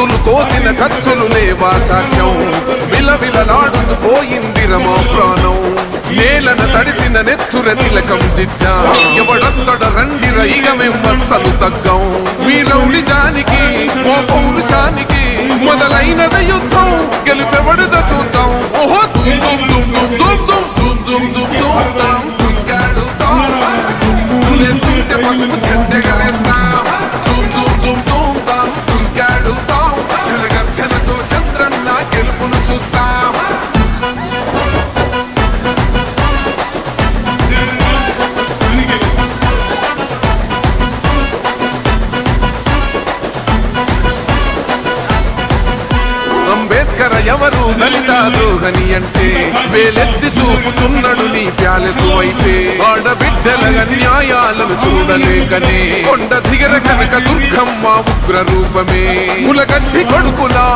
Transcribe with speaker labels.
Speaker 1: గొంతులు కోసిన కత్తులు లేవా సాక్ష్యం? విలవిలలాడుతూ పోయింది రమా ప్రాణం? నేలన తడిసిన నెత్తుర తిలకం దిద్దా. ఎవడొస్తడ రండి రైగమేం అస్సలు తగ్గం. ఎవరు లలిత ద్రోహని అంటే వేలెత్తి చూపుతున్నాడు నీ ప్యాలెసు అయితే. ఆడబిడ్డల అన్యాయాలను చూడలేకనే కొండ దిగర కనక దుర్గమ్మ ఉగ్ర రూపమే. ములగచ్చి కొడుకులా